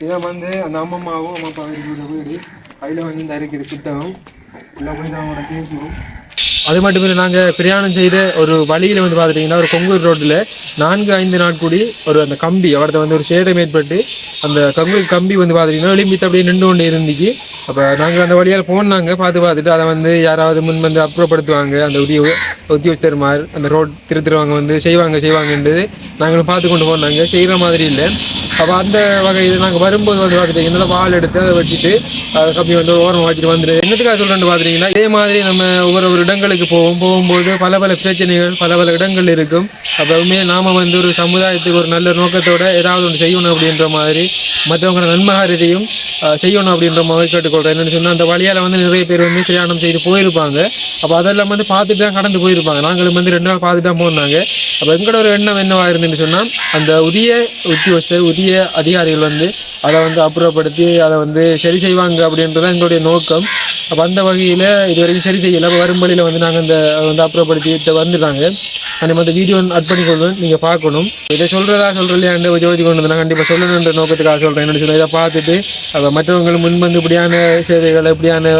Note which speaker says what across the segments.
Speaker 1: இதை வந்து அந்த அம்மம்மாவும் அம்மா அப்பா இருக்கிற வீடு. அதில் வந்து இந்த இருக்கிற புத்தகம் உள்ள போய் நான் அவங்களோட பேசுவோம் அது மட்டும் இல்லை நாங்கள் பிரயாணம் செய்த ஒரு வழியில் வந்து பார்த்துட்டிங்கன்னா ஒரு கொங்கூர் ரோட்டில் நான்கு ஐந்து நாட்கூடி ஒரு அந்த கம்பி அவர்கிட்ட வந்து ஒரு சேதம் ஏற்பட்டு அந்த கங்கு கம்பி வந்து பார்த்துட்டிங்கன்னா எலும்பித்து அப்படியே நின்று கொண்டு இருந்துச்சு. அப்போ நாங்கள் அந்த வழியால் போனாங்க பார்த்து பார்த்துட்டு அதை வந்து யாராவது முன் வந்து அப்புறப்படுத்துவாங்க. அந்த உரிய உத்தியோகஸ்தர்மார் அந்த ரோட் திருத்துறவங்க வந்து செய்வாங்க செய்வாங்கன்றது நாங்களும் பார்த்து கொண்டு போனாங்க. செய்கிற மாதிரி இல்லை. அப்போ அந்த வகையில் நாங்கள் வரும்போது வந்து பார்த்துட்டிங்கன்னா வால் எடுத்து அதை வச்சுட்டு அதை கம்பி வந்து ஓரம் வச்சுட்டு வந்துட்டு என்னத்துக்காக சொல்கிறேன்னு பார்த்துட்டிங்கன்னா இதே மாதிரி நம்ம ஒவ்வொரு ஒரு இடங்களுக்கு போவோம். போகும்போது பல பல பிரச்சனைகள் பல பல இடங்கள் இருக்கும். அப்போ உண்மையாக வந்து ஒரு சமுதாயத்துக்கு ஒரு நல்ல நோக்கத்தோடு ஏதாவது ஒன்று செய்யணும் அப்படின்ற மாதிரி மற்றவங்கள நன்மகாரத்தையும் செய்யணும் அப்படின்ற மாதிரி சொல்கிறேன் என்னென்னு சொன்னால் அந்த வழியால் வந்து நிறைய பேர் வந்து பிரயாணம் செய்து போயிருப்பாங்க. அப்போ அதெல்லாம் வந்து பார்த்துட்டு தான் கடந்து போயிருப்பாங்க. நாங்களும் வந்து ரெண்டு நாள் பார்த்துட்டு தான் போனாங்க. அப்போ எங்களோட ஒரு எண்ணம் என்னவாக இருந்துன்னு சொன்னால் அந்த உரிய உத்தியோகத்தை உரிய அதிகாரிகள் வந்து அதை வந்து அப்புறப்படுத்தி அதை வந்து சரி செய்வாங்க அப்படின்றது எங்களுடைய நோக்கம். அப்போ அந்த வகையில் இது வரைக்கும் சரி செய்யலை. அப்போ வரும் வழியில் வந்து நாங்கள் இந்த வந்து அப்புறப்படுத்திட்டு வந்துட்டாங்க. நம்ம அந்த வீடியோ அட் பண்ணி பண்ணிக்கொள்வேன். நீங்கள் பார்க்கணும். இதை சொல்கிறதா சொல்கிறலையாண்டு ஜோதி கொண்டு வந்து நான் கண்டிப்பாக சொல்லணுன்ற நோக்கத்துக்காக சொல்கிறேன் என்ன சொல்ல இதை பார்த்துட்டு அப்போ மற்றவங்களும் முன் வந்து இப்படியான சேவைகள் எப்படியான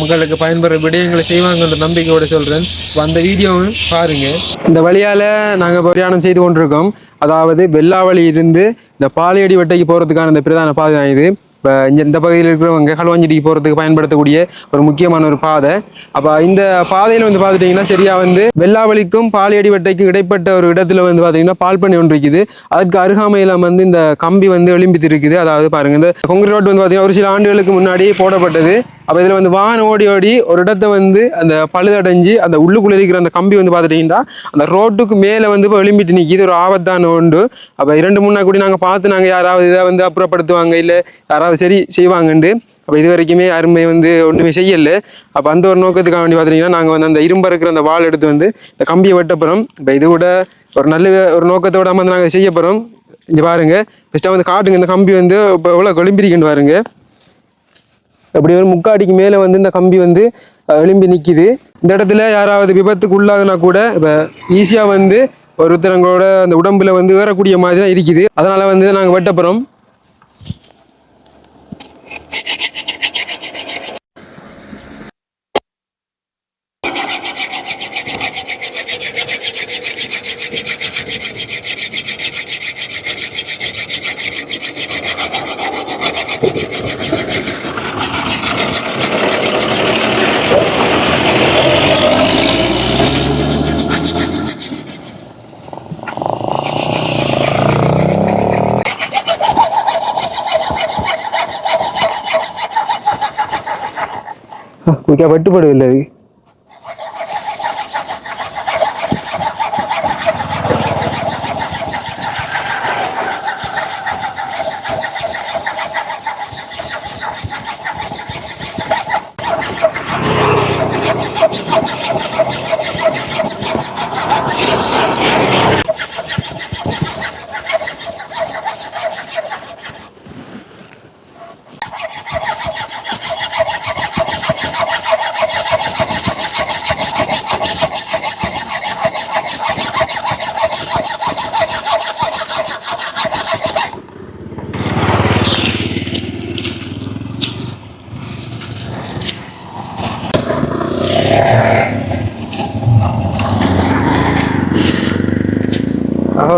Speaker 1: மக்களுக்கு பயன்படுற விடயங்களை செய்வாங்கன்ற நம்பிக்கையோட சொல்கிறேன் அந்த வீடியோவும் பாருங்கள் இந்த வழியால் நாங்கள் பிரயாணம் செய்து கொண்டிருக்கோம். அதாவது வெள்ளாவளி இருந்து இந்த பாலையடி வெட்டைக்கு போகிறதுக்கான இந்த பிரதான பாதை தான் இது. இப்போ இங்கே இந்த பகுதியில் இருக்கிறவங்க களுவாஞ்செடிக்கு போகிறதுக்கு பயன்படுத்தக்கூடிய ஒரு முக்கியமான ஒரு பாதை. அப்போ இந்த பாதையில் வந்து பார்த்துட்டிங்கன்னா சரியாக வந்து வெள்ளாவளிக்கும் பாலையடி இடைப்பட்ட ஒரு இடத்துல வந்து பார்த்தீங்கன்னா பால் பண்ணி ஒன்று இருக்குது. அதுக்கு அருகாமையில் வந்து இந்த கம்பி வந்து எழும்பித்து இருக்குது அதாவது பாருங்கள் இந்த கொங்கு ரோடு வந்து பார்த்தீங்கன்னா ஒரு சில ஆண்டுகளுக்கு முன்னாடி போடப்பட்டது. அப்போ இதில் வந்து வான் ஓடி ஓடி ஒரு இடத்த வந்து அந்த பழுதடைஞ்சு அந்த உள்ளுக்குள்ளே இருக்கிற அந்த கம்பி வந்து பார்த்துட்டிங்கன்னா அந்த ரோட்டுக்கு மேலே வந்து இப்போ எழும்பிட்டு நிற்கிது ஒரு ஆபத்தான உண்டு அப்போ இரண்டு மூணு நாள் கூட நாங்கள் பார்த்து நாங்கள் யாராவது இதை வந்து அப்புறப்படுத்துவாங்க இல்லை யாராவது சரி செய்வாங்கண்டு அப்போ இது வரைக்குமே யாருமே வந்து ஒன்றுமே செய்யலை. அப்போ அந்த ஒரு நோக்கத்துக்காக வேண்டி பார்த்துட்டிங்கன்னா நாங்கள் வந்து அந்த இரும்பு இருக்கிற அந்த வால் எடுத்து வந்து இந்த கம்பியை வெட்டப்புறம் இப்போ இது கூட ஒரு நல்ல ஒரு நோக்கத்தோட வந்து நாங்கள் செய்ய போகிறோம் இங்கே பாருங்கள் ஃபஸ்ட்டாக வந்து காட்டுங்க இந்த கம்பி வந்து இப்போ எவ்வளோ கொழும்பிரிக்குன்னு பாருங்கள் அப்படி ஒரு முக்காடிக்கு மேலே வந்து இந்த கம்பி வந்து அஹ், எழும்பி நிற்கிது இந்த இடத்துல யாராவது விபத்துக்கு உள்ளாகுனா கூட இப்போ ஈஸியாக வந்து ஒருத்தரங்களோட அந்த உடம்புல வந்து ஏறக்கூடிய மாதிரி தான் இருக்குது. அதனால் வந்து நாங்கள் வெட்டப்புறோம் ఇంకా పట్టుబడి వెళ్ళేది.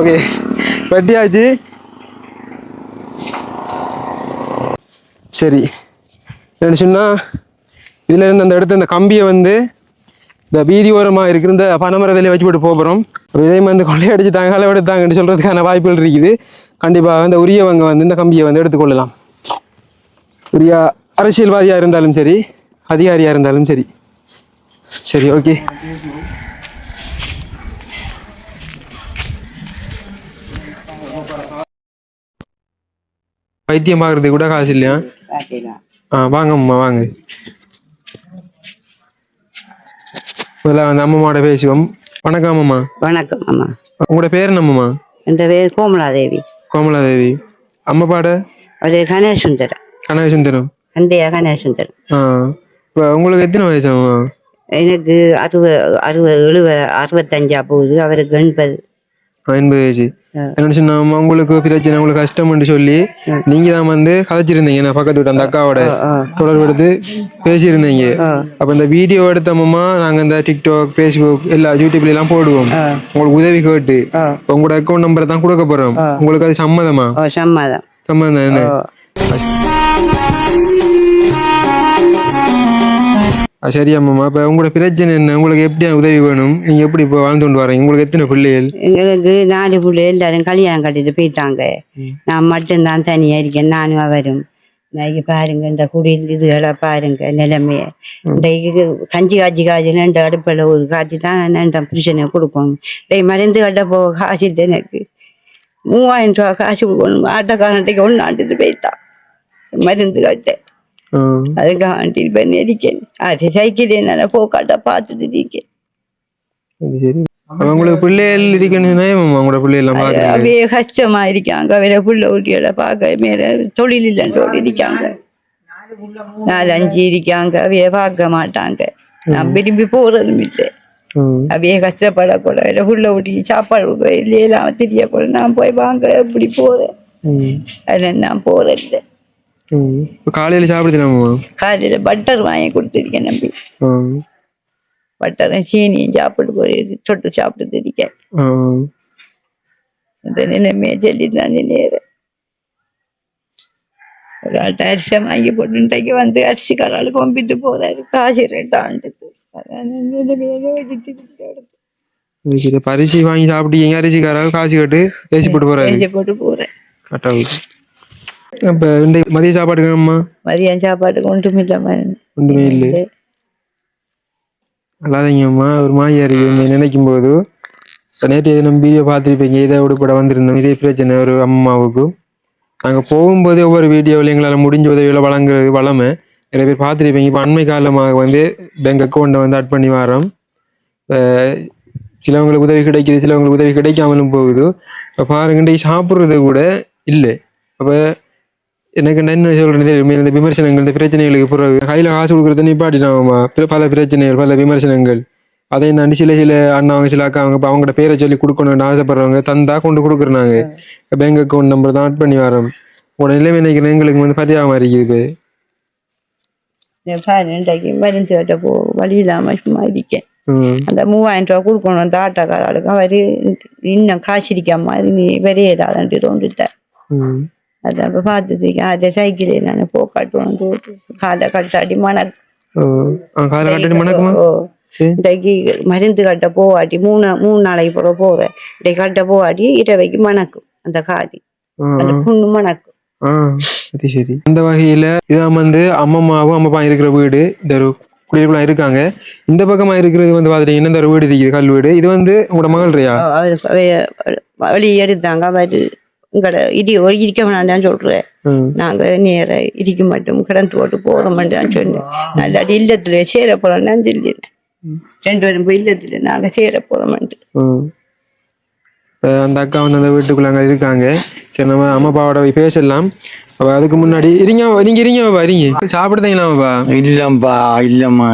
Speaker 1: ஓகே. வெட்டியாச்சு சரி. என்ன சொன்னால் இதில் இருந்து அந்த இடத்த இந்த கம்பியை வந்து இந்த வீதி ஓரமாக இருக்கிற இந்த பனைமரத்திலே வச்சு போட்டு போகிறோம் இதே வந்து கொள்ளையடிச்சுட்டாங்க களவெடுத்தாங்கன்னு சொல்கிறதுக்கான வாய்ப்புகள் இருக்குது. கண்டிப்பாக இந்த உரியவங்க வந்து இந்த கம்பியை வந்து எடுத்துக்கொள்ளலாம் உரிய அரசியல்வாதியாக இருந்தாலும் சரி அதிகாரியாக இருந்தாலும் சரி. சரி ஓகே. வைத்தியம் பார்க்கறதுக்கு கூட காசு இல்லையா? ஆ வாங்கம்மா வாங்க. முதல்ல அந்த அம்மம்மாவோட பேசுவோம். வணக்கம் அம்மம்மா.
Speaker 2: வணக்கம் அம்மா.
Speaker 1: உங்களோட பேர் என்னம்மா
Speaker 2: என் பேர் கோமலாதேவி.
Speaker 1: கோமலாதேவி. அம்மாப்பாட
Speaker 2: அது கணேசுந்தரம்.
Speaker 1: கனகசுந்தரம்
Speaker 2: சண்டையா கணேசுந்தரம்.
Speaker 1: ஆ. இப்போ உங்களுக்கு எத்தனை வயசாகுமா
Speaker 2: எனக்கு அறுபது அறுபது எழுபது அறுபத்தஞ்சா போகுது. அவருக்கு எண்பது
Speaker 1: என்ன சொன்னா உங்களுக்கு பிரச்சனை உங்களுக்கு கஷ்டம்னு சொல்லி நீங்க தான் வந்து கதைச்சிருந்தீங்க நான் பக்கத்து வீட்டு அந்த அக்காவோட. தொடர்பு எடுத்து பேசியிருந்தீங்க. அப்ப இந்த வீடியோ எடுத்தோமா நாங்க இந்த டிக்டாக் ஃபேஸ்புக் எல்லா யூடியூப்ல எல்லாம் போடுவோம். உங்களுக்கு உதவி கேட்டு உங்களோட அக்கௌண்ட் நம்பரை தான் கொடுக்க போறோம். உங்களுக்கு அது சம்மதமா?
Speaker 2: சம்மதம்.
Speaker 1: சம்மதம் தானே? சரி அம்மாமா இப்ப உங்களோட பிரச்சனை என்ன? உங்களுக்கு எப்படி உதவி வேணும்? நீங்க எப்படி இப்போ வாழ்ந்து கொண்டு வரீங்க? உங்களுக்கு எத்தனை பிள்ளைகள்?
Speaker 2: எங்களுக்கு நாலு பிள்ளை எல்லாரும் கல்யாணம் கட்டிட்டு போயிட்டாங்க. நான் மட்டும்தான் தனியா இருக்கேன் நானும் அவரும். இன்னைக்கு பாருங்க இந்த குடியில் இதுகளை பாருங்க நிலைமைய. இன்றைக்கு கஞ்சி காய்ச்சி காய்ச்சி ரெண்டு அடுப்பில் ஒரு காய்ச்சி தான் ரெண்டு பிரச்சனை கொடுக்கணும் டேய் மருந்து கட்ட போக காசு இல்லை எனக்கு. மூவாயிரம் ரூபா காசு கொடுக்கணும். ஆட்டோக்காரன்ட்டைக்கு ஒன்று ஆண்டுட்டு போயிட்டான். மருந்து கட்ட.
Speaker 1: ஆ,
Speaker 2: அதுக்காக ஆண்டிட்டு பண்ணி இருக்கேன் அது சைக்கிள் என்னால் போக்காட்டா பார்த்துட்டு இருக்கேன்
Speaker 1: உங்களுக்கு பிள்ளைகள் இருக்கணும்னா உங்களோட பிள்ளைகள்
Speaker 2: அப்படியே கஷ்டமா இருக்காங்க வேற புள்ள ஊட்டியோட பார்க்க மேல தொழில் இல்லைன்றோடு இருக்காங்க நாலு அஞ்சு இருக்காங்க அவைய பார்க்க மாட்டாங்க நான் விரும்பி போறதும் இல்லை அவைய கஷ்டப்படக்கூட வேற புள்ள ஊட்டி சாப்பாடு இல்லையெல்லாம் தெரியக்கூட நான் போய் வாங்க எப்படி போறேன் அதில் நான் போறதில்லை
Speaker 1: இப்போ காலையில சாப்பிடுதுலாமா
Speaker 2: காலையில பட்டர் வாங்கி கொடுத்துருக்கேன் நம்பி பட்டரும் சீனியும் சாப்பிட்டு போய் தொட்டு சாப்பிட்டு இருக்கேன் அந்த நிலைமையை சொல்லி தான் நேரம் ஒரு அரிசி வாங்கி போட்டுட்டாக்கி வந்து அரிசி கரால் கொம்பிட்டு போறாரு. காசு ரெண்டாண்டுக்கு
Speaker 1: பரிசி வாங்கி சாப்பிட்டீங்க. அரிசிக்காராக காசு கட்டு பேசி போட்டு
Speaker 2: பேசி போட்டு போறேன்
Speaker 1: கரெக்டாக அப்போ இந்த மதிய சாப்பாடு வேணுமா
Speaker 2: மதியம் சாப்பாட்டுக்கு ஒன்றும் இல்லாம
Speaker 1: ஒன்றுமே இல்லை. அல்லாதீங்கம்மா ஒரு மாயா இருக்கு. நினைக்கும் போது. இப்போ நேற்று தினம் வீடியோ பார்த்துருப்பீங்க இதை உடுப்பட வந்திருந்தோம். இதே பிரச்சனை ஒரு அம்மாவுக்கு. நாங்கள் போகும்போது ஒவ்வொரு வீடியோவில் எங்களால் முடிஞ்ச உதவிகளை வழங்குறது வளமை நிறைய பேர் பார்த்துருப்பீங்க. இப்போ அண்மை காலமாக வந்து பேங்க் அக்கௌண்ட்டை வந்து அட் பண்ணி வரோம். இப்போ சிலவங்களுக்கு உதவி கிடைக்குது சிலவங்களுக்கு உதவி கிடைக்காமலும் போகுது. இப்போ பாருங்க இன்றைக்கு சாப்பிட்றது கூட இல்லை. அப்போ எனக்கு என்ன சொல்றது? இந்த விமர்சனங்கள் இந்த பிரச்சனைகளுக்கு பிறகு. கையில் காசு கொடுக்குறத நிப்பாட்டினாங்கம்மா பல பிரச்சனைகள் பல விமர்சனங்கள். அதையும் தாண்டி சில சில அண்ணாவங்க சில அக்காவங்க இப்போ அவங்களோட பேரை சொல்லி கொடுக்கணும்னு ஆசைப்படுறவங்க தந்தா கொண்டு கொடுக்குறாங்க. பேங்க் அக்கௌண்ட் நம்பர் தான் ஆட் பண்ணி வரோம். உங்களோட நிலைமை நினைக்கிறேன் எங்களுக்கு வந்து பரிதாபமாக இருக்குது.
Speaker 2: இன்றைக்கு மருந்து போ வழி இல்லாம சும்மா இருக்கேன். அந்த மூவாயிரம் ரூபா கொடுக்கணும் அந்த ஆட்டோக்காரர்களுக்கு அவர் இன்னும் காசு இருக்காம நீ விரையிடாதன்ட்டு தோன்றுட்டார்
Speaker 1: ம்
Speaker 2: அதான் இப்போ பார்த்துட்டு அதை சைக்கிளே நான் கட்டாடி மணக்கு
Speaker 1: ஓ ஆ காலை கட்டடி.
Speaker 2: இன்றைக்கு மருந்து கட்ட போவாட்டி மூணு மூணு நாளைக்கு போற போறேன் இன்றைக்கு கட்ட போவாட்டி இரவைக்கு மணக்கும் அந்த காதி அந்த புண்ணு மணக்கும்
Speaker 1: அது சரி அந்த வகையில இதான் வந்து அம்மம்மாவும் அம்மப்பா இருக்கிற வீடு இந்த ஒரு குடியிருப்புலாம் இருக்காங்க இந்த பக்கமா இருக்கிறது வந்து பாத்துட்டீங்கன்னா இந்த ஒரு வீடு இருக்குது கல் வீடு இது வந்து உங்களோட மகள்றியா
Speaker 2: அவர் வழி எடுத்தாங்க இங்கட இடி ஒரு இருக்க வேணாண்டான்னு சொல்றேன்.
Speaker 1: ம்.
Speaker 2: நாங்க நேர இடிக்க மாட்டோம். கிடந்து போட்டு போக மாட்டோம்னு சொன்னேன். நல்லாடி இல்லத்துல சேர போறோம்னு சொல்லினேன் ரெண்டு பேரும் போய் இல்லத்துல நாங்க சேர போறோம்ட்டு
Speaker 1: அந்த அக்கா வந்து அந்த வீட்டுக்குள்ள அங்க இருக்காங்க. சரி நம்ம அம்மா அப்பாவோட போய் பேசலாம். அப்ப அதுக்கு முன்னாடி இருங்க நீங்க இருங்க இருங்க. சாப்பிடுதீங்களாப்பா
Speaker 3: இல்லம்ப்பா இல்லம்மா.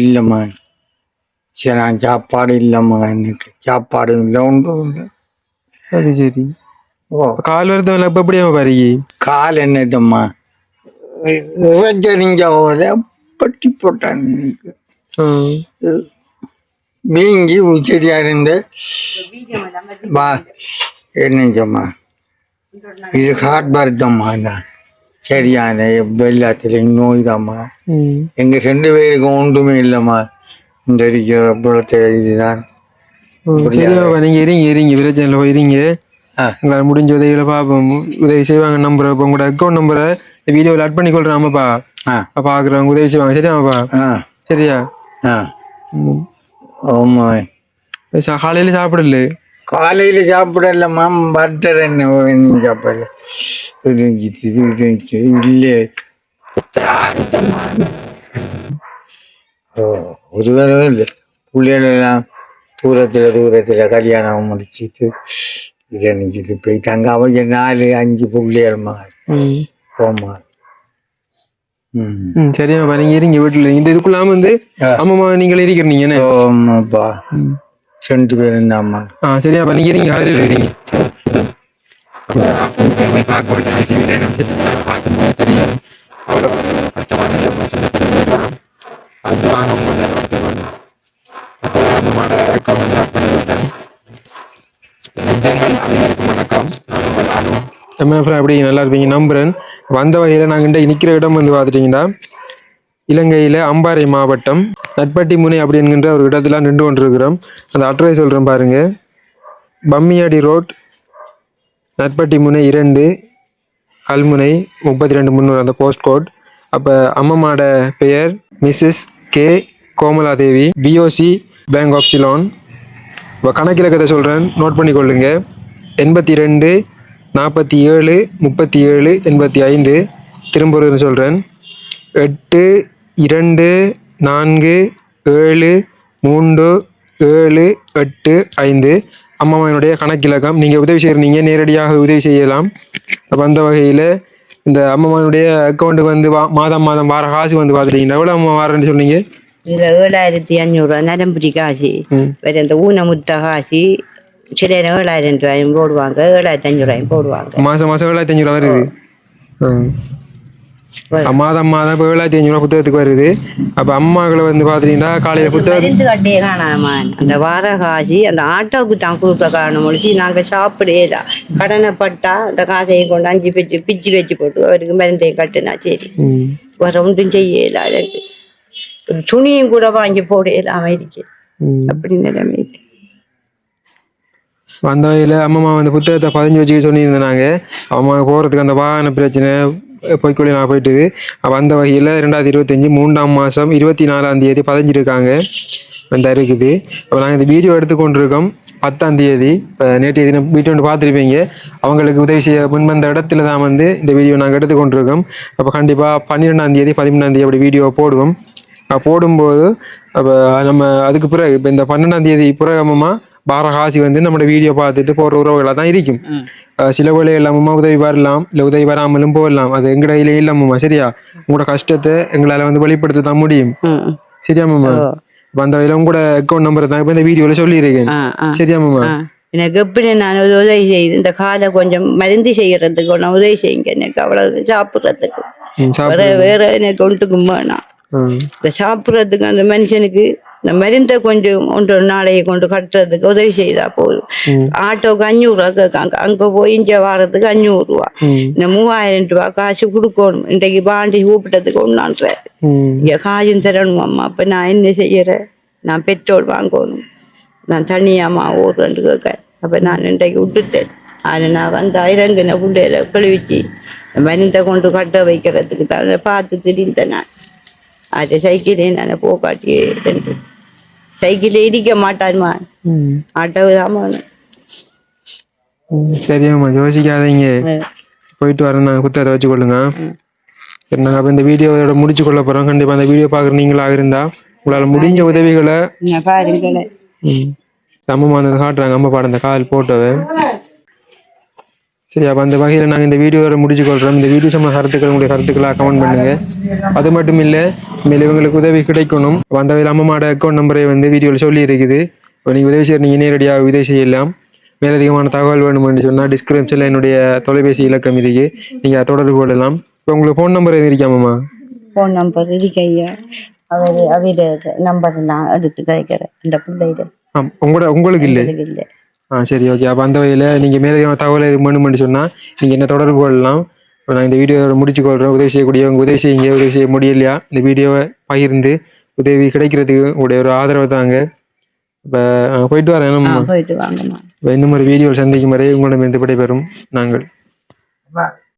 Speaker 3: இல்லம்மா. சரி நான் சாப்பாடு இல்லம்மா. எனக்கு சாப்பாடு இல்லை ஒன்றும் இல்லை.
Speaker 1: அது சரி. கால் வருத்தம் எப்ப எப்படியாம பாருங்க
Speaker 3: கால் என்னதம்மா இறைச்சறிஞ்ச போல பட்டி போட்டான் வீங்கி சரியா இருந்து வா என்னஞ்சம்மா இது ஹார்ட் பர்தம்மா நான் சரியான எல்லாத்துலேயும் நோய் தாம்மா
Speaker 1: ம்
Speaker 3: எங்க ரெண்டு பேருக்கும் ஒன்றுமே இல்லைம்மா இந்த இருக்கிற புலத்தை இதுதான்
Speaker 1: சரியாப்பா நீங்க இருங்க இருங்க பிரச்சனை இருங்க
Speaker 3: ஆ.
Speaker 1: உங்களால் முடிஞ்ச உதவிகளை பார்ப்போம் உதவி செய்வாங்க நம்புறேன் இப்போ உங்களோட அக்கௌண்ட் நம்பரை வீடியோவில் ஆட் பண்ணி அப்ப பாக்குறவங்க உதவி செய்வாங்க. சரியாப்பா
Speaker 3: ஆ.
Speaker 1: சரியா.
Speaker 3: ஆமா.
Speaker 1: காலையில சாப்பிடல?
Speaker 3: காலையில சாப்பிடலம்மா பட்டர் என்ன? சாப்பிடல. இல்லை. ஒரு வேலை இல்லை. பிள்ளைகளெல்லாம் தூரத்தில் தூரத்தில் கல்யாணம் முடிச்சிட்டு போயிட்டாங்க அவங்க நாலு அஞ்சு
Speaker 1: ம்.
Speaker 3: போமா ம்
Speaker 1: ம் சரியாப்பா நீங்க இருங்க வீட்டுல இந்த இதுக்குள்ளாம வந்து. ஆமாம்மா நீங்கள் இருக்கிறீங்க என்ன
Speaker 3: ஆமாப்பா. ரெண்டு பேரும் இந்த அம்மா
Speaker 1: ஆ சரியா அப்ப நீங்க இருக்கீங்க அதில் தமிழ் அப்படி நல்லா இருப்பீங்க. நம்புறேன். வந்த வகையில் நாங்கள் இன்றைக்கு நிற்கிற இடம் வந்து பார்த்துட்டிங்கன்னா இலங்கையில் அம்பாறை மாவட்டம் நட்பட்டி முனை அப்படி என்கின்ற ஒரு இடத்துல நின்று கொண்டிருக்கிறோம். அந்த அட்ரஸ் சொல்கிறேன் பாருங்க. பம்மியாடி ரோட் நட்பட்டி முனை இரண்டு கல்முனை முப்பத்தி ரெண்டு முந்நூறு அந்த போஸ்ட் கோட் அப்போ அம்மம்மாட பெயர் Mrs K Komaladevi BOC bank of Ceylon இப்போ கணக்கிலக்கத்தை சொல்கிறேன் நோட் பண்ணி கொள்ளுங்க எண்பத்தி ரெண்டு நாற்பத்தி ஏழு முப்பத்தி ஏழு எண்பத்தி ஐந்து திரும்ப சொல்கிறேன் எட்டு இரண்டு நான்கு ஏழு மூன்று ஏழு எட்டு ஐந்து. அம்மாவனுடைய கணக்கிலக்கம் நீங்கள் உதவி செய்கிறீங்க நேரடியாக உதவி செய்யலாம். அப்ப அந்த வகையில் இந்த அம்மாவனுடைய அக்கௌண்ட்டுக்கு வந்து வா- மாதம் மாதம் வார காசு வந்து பார்த்துட்டீங்கன்னா எவ்வளோ அம்மா வாரன்னு சொன்னீங்க?
Speaker 2: இதுல ஏழாயிரத்தி அஞ்சூறுரூவா நரம்புரி காசு வேற இந்த ஊனமுத்த காசு சில ஏழாயிரம் ரூபாயும் போடுவாங்க ஏழாயிரத்தி அஞ்சூறுவாயும் போடுவாங்க
Speaker 1: மாதம் மாதம் ஏழாயிரத்தி அஞ்சூறுவா வருது. மாதம் மாதம் இப்போ ஏழாயிரத்தி அஞ்சூறுவா புத்தகத்துக்கு வருது அப்போ அம்மாக்களை வந்து பார்த்துட்டீங்கன்னா காலையில் புத்தகம்
Speaker 2: மருந்து கட்டியே காணாமா அந்த வார காசு அந்த ஆட்டோவுக்கு தான் கொடுக்க காரணம் முடிச்சு நாங்க சாப்பிடல கடனை பட்டா அந்த காசையும் கொண்டு அஞ்சு பிச்சு பிச்சு வச்சு போட்டு அவருக்கு மருந்தையும் கட்டுனா சரி வேற ஒன்றும் செய்யல எனக்கு துணியும் கூட வாங்கி போடலாம இருக்கு
Speaker 1: ம்.
Speaker 2: அப்படி நிலைமை இருக்கு.
Speaker 1: அந்த வகையில் அம்மா வந்து புத்தகத்தை பதிஞ்சு வச்சுக்க சொல்லியிருந்தாங்க. அம்மா போகிறதுக்கு அந்த வாகன பிரச்சனை போய்க்கொள்ளி நான் போயிட்டுது. அப்போ அந்த வகையில் ரெண்டாயிரத்தி இருபத்தஞ்சி மூன்றாம் மாதம் இருபத்தி நாலாம் தேதி பதிஞ்சிருக்காங்க. இந்த இருக்குது. அப்போ நாங்கள் இந்த வீடியோ எடுத்துக்கொண்டிருக்கோம். பத்தாம் தேதி. இப்போ நேற்றைய தினம் வீட்டு வந்து பார்த்துருப்பீங்க. அவங்களுக்கு உதவி செய்ய முன்வந்த இடத்துல தான் வந்து இந்த வீடியோ நாங்கள் எடுத்துக்கொண்டிருக்கோம். அப்போ கண்டிப்பாக பன்னிரெண்டாம் தேதி பதிமூணாம் தேதி அப்படி வீடியோ போடுவோம். போடும்போது அப்போ நம்ம அதுக்கு பிறகு இப்போ இந்த பன்னெண்டாம் தேதி பிறகமா பார காசி வந்து நம்மளோட வீடியோ பார்த்துட்டு போகிற உறவுகளாக தான் இருக்கும். சில வேலை இல்லாமமா உதவி வரலாம் இல்லை உதவி வராமலும் போகலாம். அது எங்கட கையில இல்லாமம்மா சரியா? உங்களோட கஷ்டத்தை எங்களால் வந்து வெளிப்படுத்த தான் முடியும்.
Speaker 2: ம், ம்.
Speaker 1: சரியா மாமா? அப்ப அந்த வகையில் உங்களோட அக்கௌண்ட் நம்பர் தான் இப்போ இந்த வீடியோவில் சொல்லியிருக்கேன்.
Speaker 2: ஆ, ஆ,
Speaker 1: சரியா மாமா?
Speaker 2: ஆ. எனக்கு எப்படி நான் ஒரு உதவி செய்து இந்த காலை கொஞ்சம் மருந்து செய்யறதுக்கு ஒன்று உதவி செய்யுங்க எனக்கு அவ்வளவு சாப்பிட்றதுக்கு. வேற வேற எனக்கு ஒன்றுக்கும் வேணாம். இந்த சாப்பிட்றதுக்கு அந்த மனுஷனுக்கு இந்த மருந்தை கொஞ்சம் ஒன்று நாளைக்கு கொண்டு கட்டுறதுக்கு உதவி செய்தா போதும். ஆட்டோக்கு அஞ்சூறுரூவா கேட்காங்க அங்கே போய் இங்கே வாரத்துக்கு அஞ்சூறுரூவா
Speaker 1: ம்,
Speaker 2: இந்த மூவாயிரம் ரூபா காசு கொடுக்கணும். இன்றைக்கு பாண்டி கூப்பிட்டதுக்கு ஒன்றான்ற இங்கே காயும் தரணும் அம்மா. அப்போ நான் என்ன செய்யறேன்? நான் பெட்ரோல் வாங்கணும். நான் தனியாம்மா ஓடுறேன்னு கேட்க. அப்போ நான் இன்றைக்கு விட்டுட்டேன். அது நான் வந்து இறங்கின பிள்ளையில கழுவிச்சு மருந்தை கொண்டு கட்ட வைக்கிறதுக்கு தான் பார்த்து திடீர்ந்தேன் நான். அது சைக்கிளே நான் போக்காட்டி சைக்கிளே இடிக்க மாட்டான்மா
Speaker 1: ம்,
Speaker 2: ஆட்டோ தான் வேணும்
Speaker 1: ம். சரியா மாமா யோசிக்காதீங்க. போயிட்டு வரேன் நாங்கள் புத்தகத்தை வச்சு கொள்ளுங்க. சரி நாங்கள் அப்போ இந்த வீடியோவோட முடிச்சு கொள்ள போகிறோம் கண்டிப்பாக அந்த வீடியோ பார்க்குற நீங்களாக இருந்தா உங்களால் முடிஞ்ச உதவிகளை. அம்மா வந்து காட்டுறாங்க. அம்மா பாடம் இந்த கால் போட்டோவை. சரி அப்போ அந்த வகையில் நாங்கள் இந்த வீடியோவோட முடிச்சு கொள்கிறோம் இந்த வீடியோ சம்மந்த கருத்துக்கள் உங்களுடைய கருத்துக்களாக கமெண்ட் பண்ணுங்க. அது மட்டும் இல்லை மேலே இவங்களுக்கு உதவி கிடைக்கணும். அந்த வகையில் அம்மாவோட அக்கௌண்ட் நம்பரை வந்து வீடியோவில் சொல்லி இருக்குது. இப்போ நீங்கள் உதவி செய்ய நீங்கள் நேரடியாக உதவி செய்யலாம். மேலதிகமான தகவல் வேணும்னு சொன்னால் டிஸ்கிரிப்ஷனில் என்னுடைய தொலைபேசி இலக்கம் இருக்கு. நீங்கள் தொடர்பு கொள்ளலாம். இப்போ உங்களுக்கு ஃபோன் நம்பர் எதுவும் இருக்காமம்மா
Speaker 2: ஃபோன் நம்பர் இருக்கு ஐயா. அவர் அவர் நம்பர் நான் எடுத்து கேட்குறேன். அந்த பிள்ளைகிட்ட
Speaker 1: ஆ உங்களோட உங்களுக்கு இல்லை. ஆ சரி ஓகே அப்போ அந்த வகையில் நீங்கள் மேலதிகமான தகவல் எது வேணும்னு சொன்னால் நீங்கள் என்ன தொடர்பு கொள்ளலாம். இப்போ நான் இந்த வீடியோவை முடிச்சு கொள்கிறேன் உதவி செய்யக்கூடியவங்க உதவி செய்யுங்க. உதவி செய்ய முடியலையா? இந்த வீடியோவை பகிர்ந்து உதவி கிடைக்கிறதுக்கு உங்களுடைய ஒரு ஆதரவு தாங்க. இப்போ போயிட்டு வரேன்.
Speaker 2: ஆ
Speaker 1: நம்ம
Speaker 2: போயிட்டு வாங்கம்மா.
Speaker 1: இன்னும் ஒரு வீடியோ சந்திக்கும் வரை உங்களிடமிருந்து விடைபெறும் நாங்கள்.
Speaker 2: வா